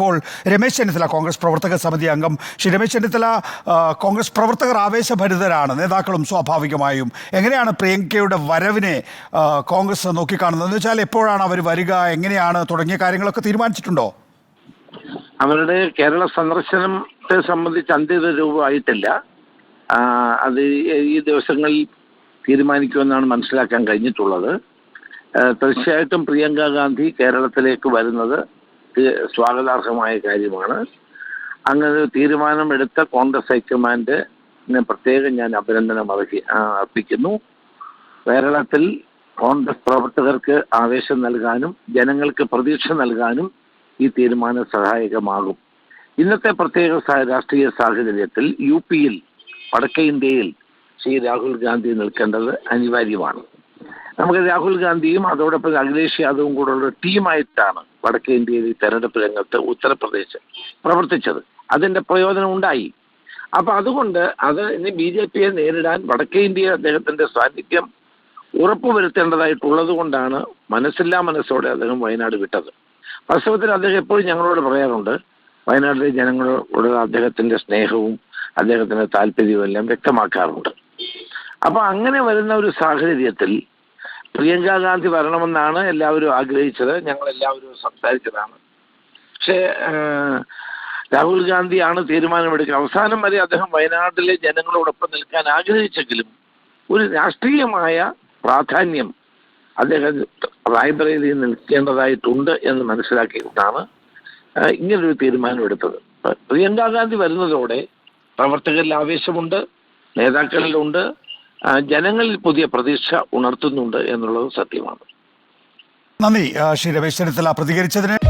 ഇപ്പോൾ രമേശ് ചെന്നിത്തല കോൺഗ്രസ് പ്രവർത്തക സമിതി അംഗം. ശ്രീ രമേശ് ചെന്നിത്തല കോൺഗ്രസ് പ്രവർത്തകർ ആവേശഭരിതരാണ്. നേതാക്കളും സ്വാഭാവികമായും. എങ്ങനെയാണ് പ്രിയങ്കയുടെ വരവിനെ കോൺഗ്രസ് നോക്കിക്കാണുന്നത്? എന്ന് വെച്ചാൽ എപ്പോഴാണ് അവർ വരിക? എങ്ങനെയാണ് തുടങ്ങിയ കാര്യങ്ങളൊക്കെ തീരുമാനിച്ചിട്ടുണ്ടോ? അവരുടെ കേരള സന്ദർശനത്തെ സംബന്ധിച്ച് അന്തിമ രൂപമായിട്ടില്ല അത് ഈ ദിവസങ്ങളിൽ തീരുമാനിക്കുമെന്നാണ് മനസ്സിലാക്കാൻ കഴിഞ്ഞിട്ടുള്ളത്. തീർച്ചയായിട്ടും പ്രിയങ്ക ഗാന്ധി കേരളത്തിലേക്ക് വരുന്നത് സ്വാഗതാർഹമായ കാര്യമാണ്. അങ്ങനെ തീരുമാനം തീരുമാനമെടുത്ത കോൺഗ്രസ് ഹൈക്കമാൻഡ് പ്രത്യേകം ഞാൻ അഭിനന്ദനം അർഹി- അർപ്പിക്കുന്നു. കേരളത്തിൽ കോൺഗ്രസ് പ്രവർത്തകർക്ക് ആവേശം നൽകാനും ജനങ്ങൾക്ക് പ്രതീക്ഷ നൽകാനും ഈ തീരുമാനം സഹായകമാകും. ഇന്നത്തെ പ്രത്യേക രാഷ്ട്രീയ സാഹചര്യത്തിൽ യു പിയിൽ വടക്കേ ഇന്ത്യയിൽ ശ്രീ രാഹുൽ ഗാന്ധി നിൽക്കേണ്ടത് അനിവാര്യമാണ്. നമുക്ക് രാഹുൽ ഗാന്ധിയും അതോടൊപ്പം അഖിലേഷ് യാദവും കൂടെ ഉള്ള ടീമായിട്ടാണ് വടക്കേ ഇന്ത്യയിൽ തെരഞ്ഞെടുപ്പ് രംഗത്ത് ഉത്തർപ്രദേശ് പ്രവർത്തിച്ചത്. അതിന്റെ പ്രയോജനം ഉണ്ടായി. അപ്പൊ അതുകൊണ്ട് അത് ഇനി ബി ജെ പിയെ നേരിടാൻ വടക്കേ ഇന്ത്യ അദ്ദേഹത്തിന്റെ സാന്നിധ്യം ഉറപ്പുവരുത്തേണ്ടതായിട്ടുള്ളത് കൊണ്ടാണ് മനസ്സില്ലാ മനസ്സോടെ അദ്ദേഹം വയനാട് വിട്ടത്. വാസ്തവത്തിൽ അദ്ദേഹം എപ്പോഴും ഞങ്ങളോട് പറയാറുണ്ട് വയനാട്ടിലെ ജനങ്ങളോട് അദ്ദേഹത്തിന്റെ സ്നേഹവും അദ്ദേഹത്തിന്റെ താല്പര്യവും എല്ലാം വ്യക്തമാക്കാറുണ്ട്. അപ്പൊ അങ്ങനെ വരുന്ന ഒരു സാഹചര്യത്തിൽ പ്രിയങ്ക ഗാന്ധി വരണമെന്നാണ് എല്ലാവരും ആഗ്രഹിച്ചത്. ഞങ്ങൾ എല്ലാവരും സംസാരിച്ചതാണ്. പക്ഷേ രാഹുൽ ഗാന്ധിയാണ് തീരുമാനമെടുക്കുക അവസാനം വരെ അദ്ദേഹം വയനാട്ടിലെ ജനങ്ങളോടൊപ്പം നിൽക്കാൻ ആഗ്രഹിച്ചെങ്കിലും ഒരു രാഷ്ട്രീയമായ പ്രാധാന്യം അദ്ദേഹം റായ്ബറേലിയിൽ നിൽക്കേണ്ടതായിട്ടുണ്ട് എന്ന് മനസ്സിലാക്കിയിട്ടാണ് ഇങ്ങനൊരു തീരുമാനമെടുത്തത് പ്രിയങ്കാ ഗാന്ധി വരുന്നതോടെ പ്രവർത്തകരിൽ ആവേശമുണ്ട് നേതാക്കളിലുണ്ട് ജനങ്ങളിൽ പുതിയ പ്രതീക്ഷ ഉണർത്തുന്നുണ്ട് എന്നുള്ളത് സത്യമാണ്. നന്ദി. ശ്രീ രമേശ് ചെന്നിത്തല പ്രതികരിച്ചതിന്